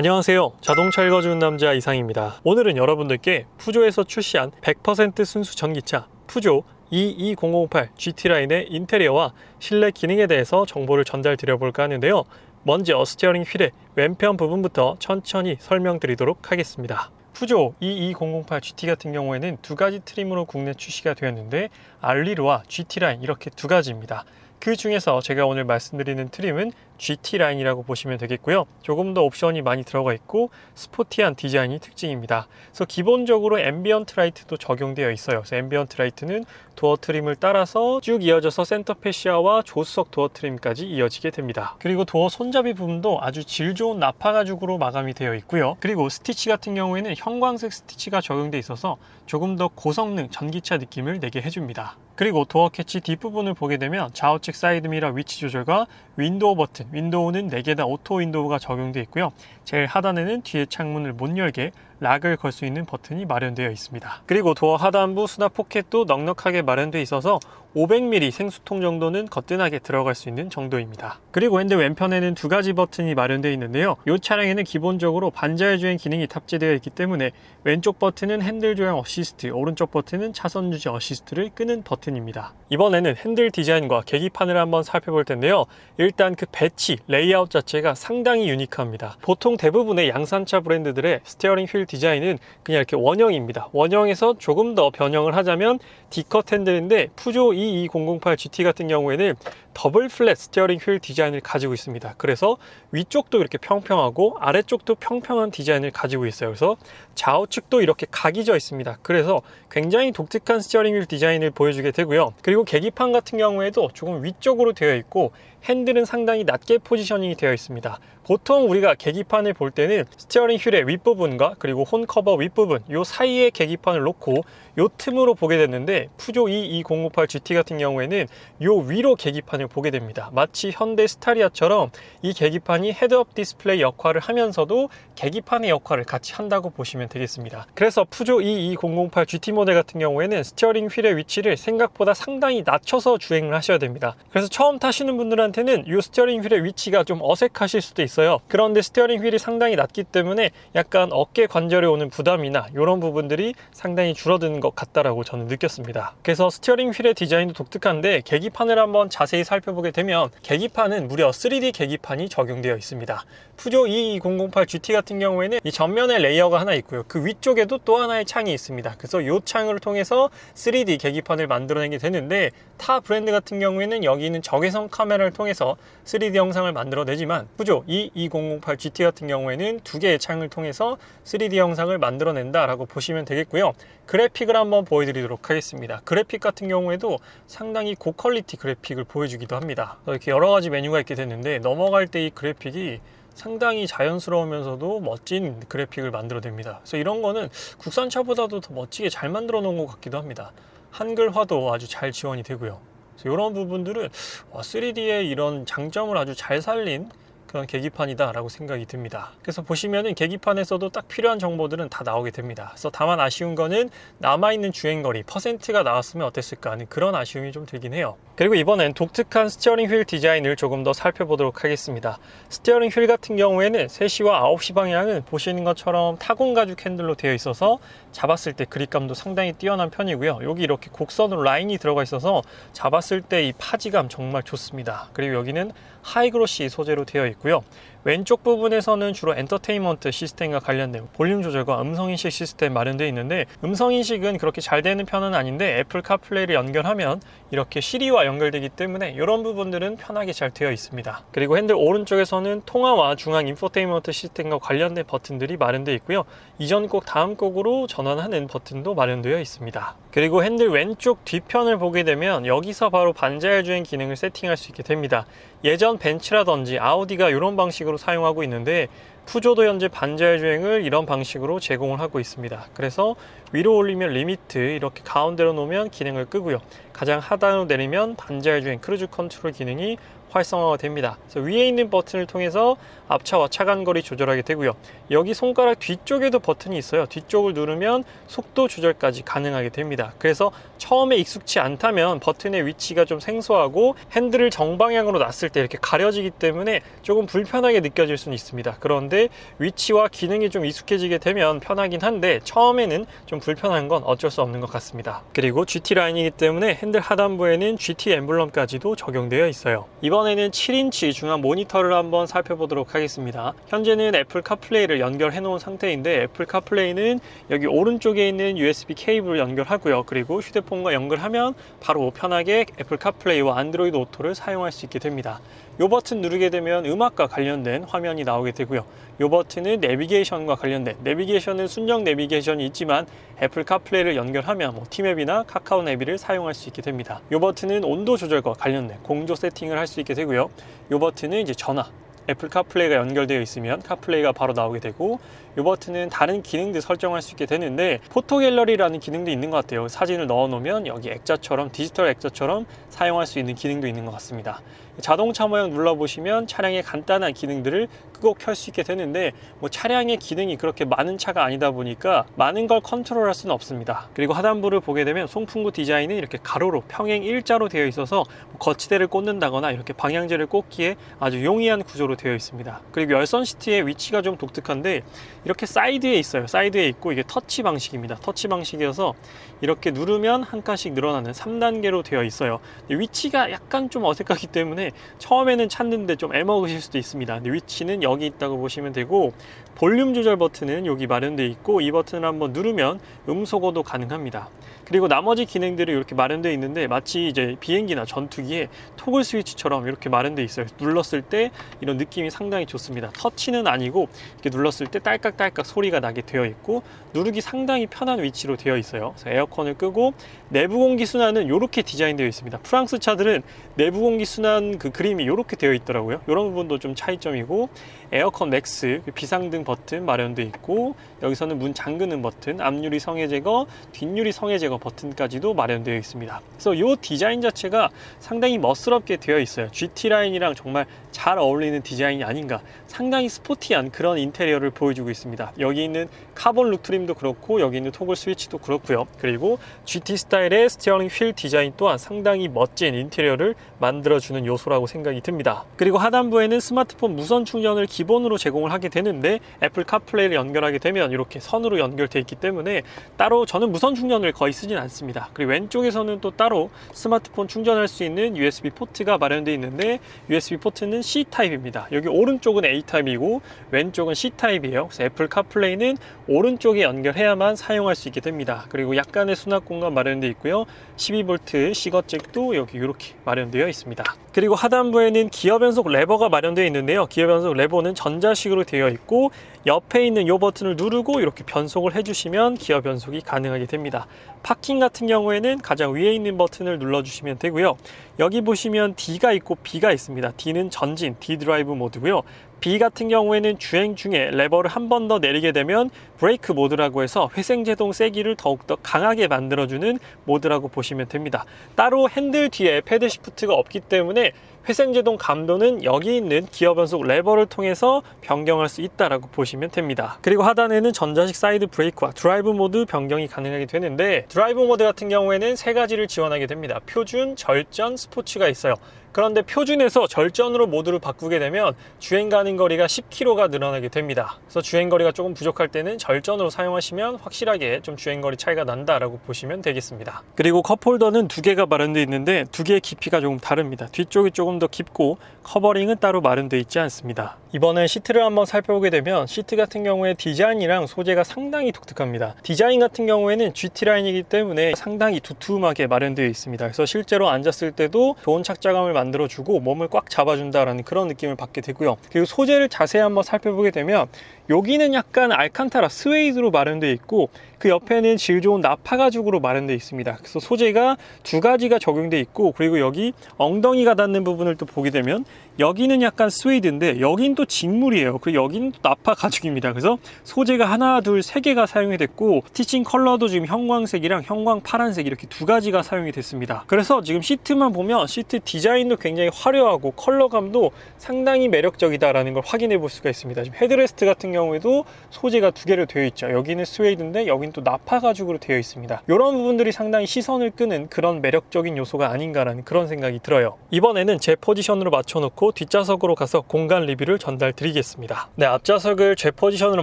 안녕하세요. 자동차 읽어주는 남자 이상입니다. 오늘은 여러분들께 푸조에서 출시한 100% 순수 전기차 푸조 E2008 GT 라인의 인테리어와 실내 기능에 대해서 정보를 전달 드려볼까 하는데요. 먼저 스티어링 휠의 왼편 부분부터 천천히 설명드리도록 하겠습니다. 푸조 E2008 GT 같은 경우에는 두 가지 트림으로 국내 출시가 되었는데 알리르와 GT 라인 이렇게 두 가지입니다. 그 중에서 제가 오늘 말씀드리는 트림은 GT 라인이라고 보시면 되겠고요. 조금 더 옵션이 많이 들어가 있고 스포티한 디자인이 특징입니다. 그래서 기본적으로 앰비언트 라이트도 적용되어 있어요. 그래서 앰비언트 라이트는 도어 트림을 따라서 쭉 이어져서 센터 패시아와 조수석 도어 트림까지 이어지게 됩니다. 그리고 도어 손잡이 부분도 아주 질 좋은 나파 가죽으로 마감이 되어 있고요. 그리고 스티치 같은 경우에는 형광색 스티치가 적용돼 있어서 조금 더 고성능 전기차 느낌을 내게 해줍니다. 그리고 도어 캐치 뒷부분을 보게 되면 좌우측 사이드 미러 위치 조절과 윈도우 버튼, 윈도우는 4개 다 오토 윈도우가 적용되어 있고요. 제일 하단에는 뒤에 창문을 못 열게 락을 걸 수 있는 버튼이 마련되어 있습니다. 그리고 도어 하단부 수납 포켓도 넉넉하게 마련되어 있어서 500mm 생수통 정도는 거뜬하게 들어갈 수 있는 정도입니다. 그리고 핸들 왼편에는 두 가지 버튼이 마련되어 있는데요. 이 차량에는 기본적으로 반자율 주행 기능이 탑재되어 있기 때문에 왼쪽 버튼은 핸들 조향 어시스트, 오른쪽 버튼은 차선 유지 어시스트를 끄는 버튼입니다. 이번에는 핸들 디자인과 계기판을 한번 살펴볼 텐데요. 일단 그 배치, 레이아웃 자체가 상당히 유니크합니다. 보통 대부분의 양산차 브랜드들의 스티어링 휠 디자인은 그냥 이렇게 원형입니다. 원형에서 조금 더 변형을 하자면 D컷 핸들인데 푸조 E2008 GT 같은 경우에는 더블 플랫 스티어링 휠 디자인을 가지고 있습니다. 그래서 위쪽도 이렇게 평평하고 아래쪽도 평평한 디자인을 가지고 있어요. 그래서 좌우측도 이렇게 각이 져 있습니다. 그래서 굉장히 독특한 스티어링 휠 디자인을 보여주게 되고요. 그리고 계기판 같은 경우에도 조금 위쪽으로 되어 있고 핸들은 상당히 낮게 포지셔닝이 되어 있습니다. 보통 우리가 계기판을 볼 때는 스티어링 휠의 윗부분과 그리고 혼 커버 윗부분 요 사이에 계기판을 놓고 요 틈으로 보게 됐는데 푸조 E2058 GT 같은 경우에는 요 위로 계기판을 보게 됩니다. 마치 현대 스타리아처럼 이 계기판이 헤드업 디스플레이 역할을 하면서도 계기판의 역할을 같이 한다고 보시면 되겠습니다. 그래서 푸조 E2008 GT 모델 같은 경우에는 스티어링 휠의 위치를 생각보다 상당히 낮춰서 주행을 하셔야 됩니다. 그래서 처음 타시는 분들한테는 이 스티어링 휠의 위치가 좀 어색하실 수도 있어요. 그런데 스티어링 휠이 상당히 낮기 때문에 약간 어깨 관절에 오는 부담이나 이런 부분들이 상당히 줄어드는 것 같다라고 저는 느꼈습니다. 그래서 스티어링 휠의 디자인도 독특한데 계기판을 한번 자세히 살펴보게 되면 계기판은 무려 3D 계기판이 적용되어 있습니다. 푸조 E2008 GT 같은 경우에는 이 전면에 레이어가 하나 있고요. 그 위쪽에도 또 하나의 창이 있습니다. 그래서 이 창을 통해서 3D 계기판을 만들어내게 되는데 타 브랜드 같은 경우에는 여기 있는 적외선 카메라를 통해서 3D 영상을 만들어내지만 푸조 E2008 GT 같은 경우에는 두 개의 창을 통해서 3D 영상을 만들어낸다라고 보시면 되겠고요. 그래픽을 한번 보여드리도록 하겠습니다. 그래픽 같은 경우에도 상당히 고퀄리티 그래픽을 보여주기도 합니다. 이렇게 여러 가지 메뉴가 있게 됐는데 넘어갈 때 이 그래픽이 상당히 자연스러우면서도 멋진 그래픽을 만들어냅니다. 그래서 이런 거는 국산차보다도 더 멋지게 잘 만들어 놓은 것 같기도 합니다. 한글화도 아주 잘 지원이 되고요. 이런 부분들은 3D의 이런 장점을 아주 잘 살린 그런 계기판이다라고 생각이 듭니다. 그래서 보시면은 계기판에서도 딱 필요한 정보들은 다 나오게 됩니다. 그래서 다만 아쉬운 거는 남아있는 주행거리 퍼센트가 나왔으면 어땠을까 하는 그런 아쉬움이 좀 들긴 해요. 그리고 이번엔 독특한 스티어링 휠 디자인을 조금 더 살펴보도록 하겠습니다. 스티어링 휠 같은 경우에는 3시와 9시 방향은 보시는 것처럼 타공 가죽 핸들로 되어 있어서 잡았을 때 그립감도 상당히 뛰어난 편이고요. 여기 이렇게 곡선으로 라인이 들어가 있어서 잡았을 때 이 파지감 정말 좋습니다. 그리고 여기는 하이그로시 소재로 되어 있고 요. 왼쪽 부분에서는 주로 엔터테인먼트 시스템과 관련된 볼륨 조절과 음성 인식 시스템 마련되어 있는데 음성 인식은 그렇게 잘 되는 편은 아닌데 애플 카플레이를 연결하면 이렇게 시리와 연결되기 때문에 이런 부분들은 편하게 잘 되어 있습니다. 그리고 핸들 오른쪽에서는 통화와 중앙 인포테인먼트 시스템과 관련된 버튼들이 마련되어 있고요. 이전 곡 다음 곡으로 전환하는 버튼도 마련되어 있습니다. 그리고 핸들 왼쪽 뒤편을 보게 되면 여기서 바로 반자율 주행 기능을 세팅할 수 있게 됩니다. 예전 벤츠라든지 아우디가 이런 방식으로 사용하고 있는데 푸조도 현재 반자율 주행을 이런 방식으로 제공을 하고 있습니다. 그래서 위로 올리면 리미트 이렇게 가운데로 놓으면 기능을 끄고요. 가장 하단으로 내리면 반자율 주행 크루즈 컨트롤 기능이 활성화가 됩니다. 그래서 위에 있는 버튼을 통해서 앞차와 차간 거리 조절하게 되고요. 여기 손가락 뒤쪽에도 버튼이 있어요. 뒤쪽을 누르면 속도 조절까지 가능하게 됩니다. 그래서 처음에 익숙치 않다면 버튼의 위치가 좀 생소하고 핸들을 정방향으로 놨을 때 이렇게 가려지기 때문에 조금 불편하게 느껴질 수는 있습니다. 그런데 위치와 기능이 좀 익숙해지게 되면 편하긴 한데 처음에는 좀 불편한 건 어쩔 수 없는 것 같습니다. 그리고 GT 라인이기 때문에 핸들 하단부에는 GT 엠블럼까지도 적용되어 있어요. 이번에는 7인치 중앙 모니터를 한번 살펴보도록 하겠습니다. 현재는 애플 카플레이를 연결해 놓은 상태인데 애플 카플레이는 여기 오른쪽에 있는 USB 케이블을 연결하고요. 그리고 휴대폰과 연결하면 바로 편하게 애플 카플레이와 안드로이드 오토를 사용할 수 있게 됩니다. 이 버튼 누르게 되면 음악과 관련된 화면이 나오게 되고요. 이 버튼은 내비게이션과 관련된 내비게이션은 순정 내비게이션이 있지만 애플 카플레이를 연결하면 뭐 티맵이나 카카오 내비를 사용할 수 있게 됩니다. 이 버튼은 온도 조절과 관련된 공조 세팅을 할 수 있게 되고요. 이 버튼은 이제 전화 애플 카플레이가 연결되어 있으면 카플레이가 바로 나오게 되고 이 버튼은 다른 기능도 설정할 수 있게 되는데 포토 갤러리라는 기능도 있는 것 같아요 사진을 넣어 놓으면 여기 액자처럼 디지털 액자처럼 사용할 수 있는 기능도 있는 것 같습니다 자동차 모양 눌러 보시면 차량의 간단한 기능들을 끄고 켤 수 있게 되는데 뭐 차량의 기능이 그렇게 많은 차가 아니다 보니까 많은 걸 컨트롤할 수는 없습니다 그리고 하단부를 보게 되면 송풍구 디자인은 이렇게 가로로 평행 일자로 되어 있어서 뭐 거치대를 꽂는다거나 이렇게 방향제를 꽂기에 아주 용이한 구조로 되어 있습니다. 그리고 열선 시트의 위치가 좀 독특한데 이렇게 사이드에 있어요. 사이드에 있고 이게 터치 방식입니다. 터치 방식이어서 이렇게 누르면 한 칸씩 늘어나는 3단계로 되어 있어요. 위치가 약간 좀 어색하기 때문에 처음에는 찾는데 좀 애먹으실 수도 있습니다. 근데 위치는 여기 있다고 보시면 되고 볼륨 조절 버튼은 여기 마련되어 있고 이 버튼을 한번 누르면 음소거도 가능합니다. 그리고 나머지 기능들이 이렇게 마련되어 있는데 마치 이제 비행기나 전투기에 토글 스위치처럼 이렇게 마련되어 있어요. 눌렀을 때 이런 느낌이 상당히 좋습니다. 터치는 아니고 이렇게 눌렀을 때 딸깍딸깍 소리가 나게 되어 있고 누르기 상당히 편한 위치로 되어 있어요. 그래서 에어컨을 끄고 내부 공기 순환은 이렇게 디자인되어 있습니다. 프랑스 차들은 내부 공기 순환 그 그림이 이렇게 되어 있더라고요. 이런 부분도 좀 차이점이고 에어컨 맥스 그 비상등 버튼 마련되어 있고 여기서는 문 잠그는 버튼, 앞유리 성해 제거, 뒷유리 성해 제거 버튼까지도 마련되어 있습니다. 그래서 이 디자인 자체가 상당히 멋스럽게 되어 있어요. GT 라인이랑 정말 잘 어울리는 디자인이 아닌가. 상당히 스포티한 그런 인테리어를 보여주고 있습니다. 여기 있는 카본 룩 트림도 그렇고 여기 있는 토글 스위치도 그렇고요. 그리고 GT 스타일의 스티어링 휠 디자인 또한 상당히 멋진 인테리어를 만들어주는 요소라고 생각이 듭니다. 그리고 하단부에는 스마트폰 무선 충전을 기본으로 제공을 하게 되는데 애플 카플레이를 연결하게 되면 이렇게 선으로 연결되어 있기 때문에 따로 저는 무선 충전을 거의 쓰진 않습니다. 그리고 왼쪽에서는 또 따로 스마트폰 충전할 수 있는 USB 포트가 마련되어 있는데 USB 포트는 C 타입입니다. 여기 오른쪽은 A 타입이고 왼쪽은 C 타입이에요. 그래서 애플 카플레이는 오른쪽에 연결해야만 사용할 수 있게 됩니다. 그리고 약간의 수납 공간 마련되어 있고요. 12V 시거잭도 여기 이렇게 마련되어 있습니다. 그리고 하단부에는 기어 변속 레버가 마련되어 있는데요. 기어 변속 레버는 전자식으로 되어 있고 옆에 있는 이 버튼을 누르고 이렇게 변속을 해주시면 기어 변속이 가능하게 됩니다. 파킹 같은 경우에는 가장 위에 있는 버튼을 눌러주시면 되고요. 여기 보시면 D가 있고 B가 있습니다. D는 전진, D 드라이브 모드고요. B 같은 경우에는 주행 중에 레버를 한 번 더 내리게 되면 브레이크 모드라고 해서 회생제동 세기를 더욱더 강하게 만들어주는 모드라고 보시면 됩니다. 따로 핸들 뒤에 패드 시프트가 없기 때문에 회생제동 감도는 여기 있는 기어 변속 레버를 통해서 변경할 수 있다라고 보시면 됩니다. 그리고 하단에는 전자식 사이드 브레이크와 드라이브 모드 변경이 가능하게 되는데 드라이브 모드 같은 경우에는 세 가지를 지원하게 됩니다. 표준, 절전, 스포츠가 있어요. 그런데 표준에서 절전으로 모드를 바꾸게 되면 주행 가는 거리가 10km가 늘어나게 됩니다. 그래서 주행 거리가 조금 부족할 때는 절전으로 사용하시면 확실하게 좀 주행 거리 차이가 난다라고 보시면 되겠습니다. 그리고 컵홀더는 두 개가 마련되어 있는데 두 개의 깊이가 조금 다릅니다. 뒤쪽이 조금 더 깊고 커버링은 따로 마련되어 있지 않습니다. 이번에 시트를 한번 살펴보게 되면 시트 같은 경우에 디자인이랑 소재가 상당히 독특합니다. 디자인 같은 경우에는 GT 라인이기 때문에 상당히 두툼하게 마련되어 있습니다. 그래서 실제로 앉았을 때도 좋은 착자감을 만들어주고 몸을 꽉 잡아준다라는 그런 느낌을 받게 되고요. 그리고 소재를 자세히 한번 살펴보게 되면 여기는 약간 알칸타라 스웨이드로 마련되어 있고 그 옆에는 질 좋은 나파 가죽으로 마련되어 있습니다. 그래서 소재가 두 가지가 적용되어 있고 그리고 여기 엉덩이가 닿는 부분을 또 보게 되면 여기는 약간 스웨이드인데 여긴 또 직물이에요. 그리고 여기는 또 나파 가죽입니다. 그래서 소재가 하나, 둘, 세 개가 사용이 됐고 스티칭 컬러도 지금 형광색이랑 형광 파란색 이렇게 두 가지가 사용이 됐습니다. 그래서 지금 시트만 보면 시트 디자인도 굉장히 화려하고 컬러감도 상당히 매력적이다라는 걸 확인해 볼 수가 있습니다. 지금 헤드레스트 같은 경우에도 소재가 두 개로 되어 있죠. 여기는 스웨이드인데 여기는 또 나파 가죽으로 되어 있습니다. 이런 부분들이 상당히 시선을 끄는 그런 매력적인 요소가 아닌가라는 그런 생각이 들어요. 이번에는 제 포지션으로 맞춰놓고 뒷좌석으로 가서 공간 리뷰를 전달 드리겠습니다. 네, 앞좌석을 제 포지션으로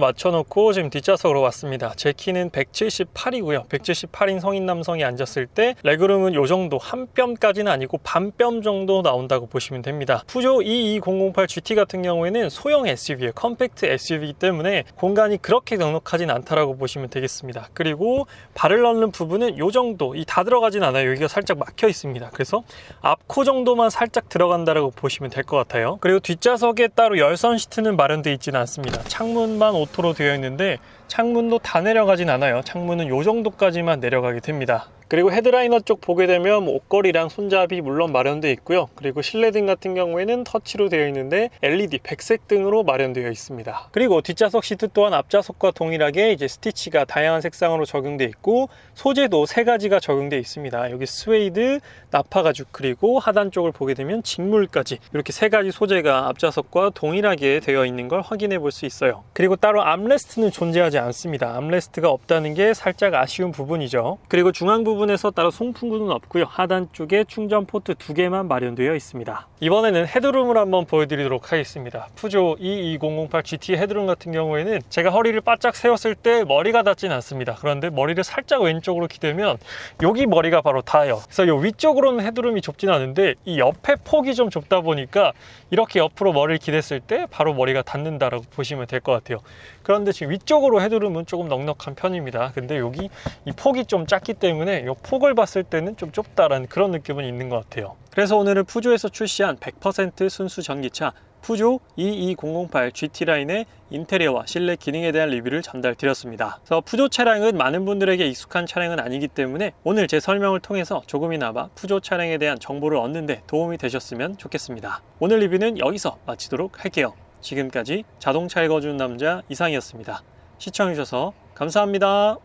맞춰놓고 지금 뒷좌석으로 왔습니다. 제 키는 178이고요. 178인 성인 남성이 앉았을 때 레그룸은 요 정도 한 뼘까지는 아니고 반 뼘 정도 나온다고 보시면 됩니다. 푸조 E2008 GT 같은 경우에는 소형 SUV예요. 컴팩트 SUV이기 때문에 공간이 그렇게 넉넉하진 않다라고 보시면 되겠습니다. 그리고 발을 넣는 부분은 요 정도 이 다 들어가진 않아요. 여기가 살짝 막혀 있습니다. 그래서 앞코 정도만 살짝 들어간다라고 보시면 될것 같아요. 그리고 뒷좌석에 따로 열선 시트는 마련되어 있지는 않습니다. 창문만 오토로 되어 있는데 창문도 다 내려가진 않아요. 창문은 요 정도까지만 내려가게 됩니다. 그리고 헤드라이너 쪽 보게 되면 뭐 옷걸이랑 손잡이 물론 마련되어 있고요. 그리고 실내등 같은 경우에는 터치로 되어 있는데 LED 백색 등으로 마련되어 있습니다. 그리고 뒷좌석 시트 또한 앞좌석과 동일하게 이제 스티치가 다양한 색상으로 적용되어 있고 소재도 세 가지가 적용되어 있습니다. 여기 스웨이드, 나파 가죽 그리고 하단 쪽을 보게 되면 직물까지 이렇게 세 가지 소재가 앞좌석과 동일하게 되어 있는 걸 확인해 볼 수 있어요. 그리고 따로 암레스트는 존재하지 않습니다. 암레스트가 없다는 게 살짝 아쉬운 부분이죠. 그리고 중앙 부분에서 따로 송풍구는 없고요. 하단 쪽에 충전 포트 두 개만 마련되어 있습니다. 이번에는 헤드룸을 한번 보여드리도록 하겠습니다. 푸조 E2008 GT 헤드룸 같은 경우에는 제가 허리를 바짝 세웠을 때 머리가 닿진 않습니다. 그런데 머리를 살짝 왼쪽으로 기대면 여기 머리가 바로 닿아요. 그래서 이 위쪽으로는 헤드룸이 좁진 않은데 이 옆에 폭이 좀 좁다 보니까 이렇게 옆으로 머리를 기댔을 때 바로 머리가 닿는다라고 보시면 될 것 같아요. 그런데 지금 위쪽으로 헤드룸은 조금 넉넉한 편입니다. 근데 여기 이 폭이 좀 작기 때문에 이 폭을 봤을 때는 좀 좁다라는 그런 느낌은 있는 것 같아요. 그래서 오늘은 푸조에서 출시한 100% 순수 전기차 푸조 E2008 GT 라인의 인테리어와 실내 기능에 대한 리뷰를 전달 드렸습니다. 그래서 푸조 차량은 많은 분들에게 익숙한 차량은 아니기 때문에 오늘 제 설명을 통해서 조금이나마 푸조 차량에 대한 정보를 얻는데 도움이 되셨으면 좋겠습니다. 오늘 리뷰는 여기서 마치도록 할게요. 지금까지 자동차 읽어주는 남자 이상이었습니다. 시청해주셔서 감사합니다.